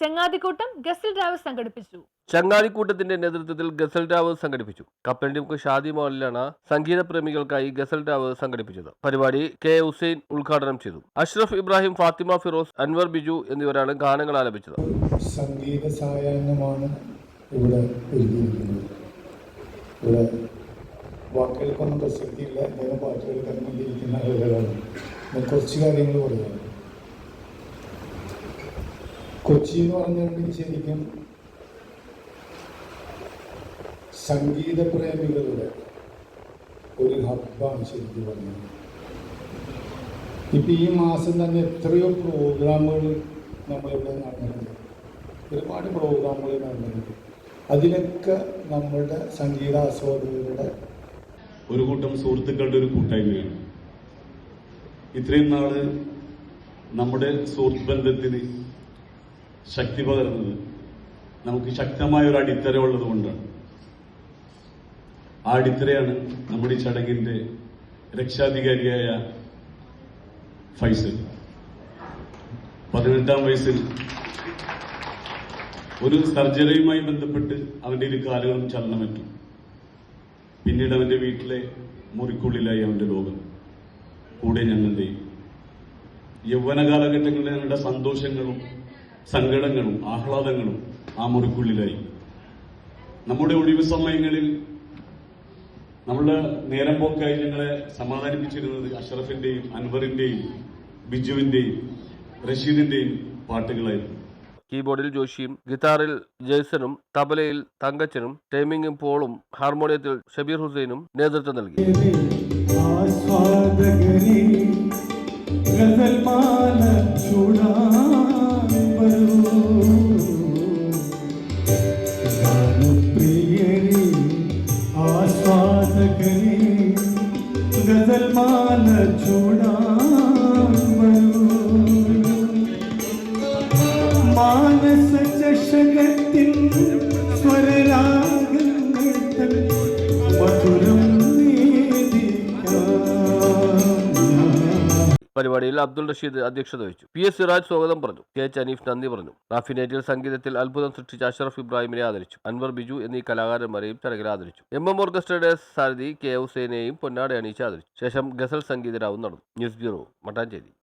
ചങ്ങാതിക്കൂട്ടം ഗസൽ രാവ് സംഘടിപ്പിച്ചു. ചങ്ങാതിക്കൂട്ടത്തിന്റെ നേതൃത്വത്തിൽ ഗസൽ രാവ് സംഘടിപ്പിച്ചു. കപ്പലിന്റെ മുഖ് ഷാദി മോഹനിലാണ് സംഗീത പ്രേമികൾക്കായി ഗസൽ രാവ് സംഘടിപ്പിച്ചത്. പരിപാടി കെ ഹുസൈൻ ഉദ്ഘാടനം ചെയ്തു. അഷ്റഫ് ഇബ്രാഹിം ഫാത്തിമ ഫിറോസ് അൻവർ ബിജു എന്നിവരാണ് ഗാനങ്ങൾ ആലപിച്ചത്. സംഗീത സായാഹ്നമാണ് ഇവിടെ ഒരുക്കിയിരിക്കുന്നത്. ഇവിടെ വാക്കുകൾക്കൊന്നും പ്രസക്തിയില്ല. അദ്ദേഹം പാട്ടുകൾ ആളുകളാണ്. കുറച്ച് കാര്യങ്ങൾ പറയാം. കൊച്ചി എന്ന് പറഞ്ഞുകൊണ്ട് ശരിക്കും സംഗീത പ്രേമികളുടെ ഒരു ഹബ്ബാണ് ശരിക്കും പറഞ്ഞത് ഇപ്പം ഈ മാസം തന്നെ എത്രയോ പ്രോഗ്രാമുകൾ നമ്മളിവിടെ നടന്നിട്ടുണ്ട്. ഒരുപാട് പ്രോഗ്രാമുകൾ നടന്നിട്ടുണ്ട്. അതിലൊക്കെ നമ്മളുടെ സംഗീതാസ്വാദകരുടെ ഒരു കൂട്ടം സുഹൃത്തുക്കളുടെ ഒരു കൂട്ടായ്മയാണ്. ഇത്രയും നാൾ നമ്മുടെ സുഹൃത്ത് ബന്ധത്തിന് ശക്തി പകരുന്നത്. നമുക്ക് ശക്തമായ ഒരു അടിത്തറ ഉള്ളത് കൊണ്ടാണ്. ആ അടിത്തറയാണ് നമ്മുടെ ഈ ചടങ്ങിന്റെ രക്ഷാധികാരിയായ ഫൈസൽ. പതിനെട്ടാം വയസ്സിൽ ഒരു സർജറിയുമായി ബന്ധപ്പെട്ട് അവന്റെ ഇരു കാലുകളും ചലനമറ്റു. പിന്നീട് അവന്റെ വീട്ടിലെ മുറിക്കുള്ളിലായി അവന്റെ ലോകം കൂടെ ഞങ്ങളുടെയും യൗവന കാലഘട്ടങ്ങളിലെ ഞങ്ങളുടെ സന്തോഷങ്ങളും സങ്കടങ്ങളും ആഹ്ലാദങ്ങളും ആ മുറിക്കുള്ളിലായി. നമ്മുടെ ഒഴിവ് സമയങ്ങളിൽ നമ്മളുടെ നേരം പോക്കായി ഞങ്ങളെ സമാധാനിപ്പിച്ചിരുന്നത് അഷറഫിന്റെയും അൻവറിന്റെയും ബിജുവിന്റെയും റഷീദിന്റെയും പാട്ടുകളായിരുന്നു. കീബോർഡിൽ ജോഷിയും ഗിറ്റാറിൽ ജെയ്സനും തബലയിൽ തങ്കച്ചനും ടൈമിംഗും പോളും ഹാർമോണിയത്തിൽ ഷബീർ ഹുസൈനും നേതൃത്വം നൽകി. ആസ്വാദകരെ ഗസൽമാല ആസ്വാദകരെ गजल ചൂടാൻ छोड़ा मानस ചഷകത്തിൻ സ്വരരാഗങ്ങൾ പരിപാടിയിൽ അബ്ദുൾ റഷീദ് അധ്യക്ഷത വഹിച്ചു. പി എസ് സിറാജ് സ്വാഗതം പറഞ്ഞു. കെ എച്ച് അനീഫ് നന്ദി പറഞ്ഞു. റാഫിനേറ്റിൽ സംഗീതത്തിൽ അത്ഭുതം സൃഷ്ടിച്ച അഷറഫ് ഇബ്രാഹിമിനെ ആദരിച്ചു. അൻവർ ബിജു എന്നീ കലാകാരന്മാരെയും ചടങ്ങിൽ ആദരിച്ചു. എം എം ഓർക്കസ്ട്രയുടെ സാരഥി കെ ഹുസൈനെയും പൊന്നാട അണിയിച്ച് ആദരിച്ചു. ശേഷം ഗസൽ സംഗീതരാവും നടന്നു. News bureau Mattancherry.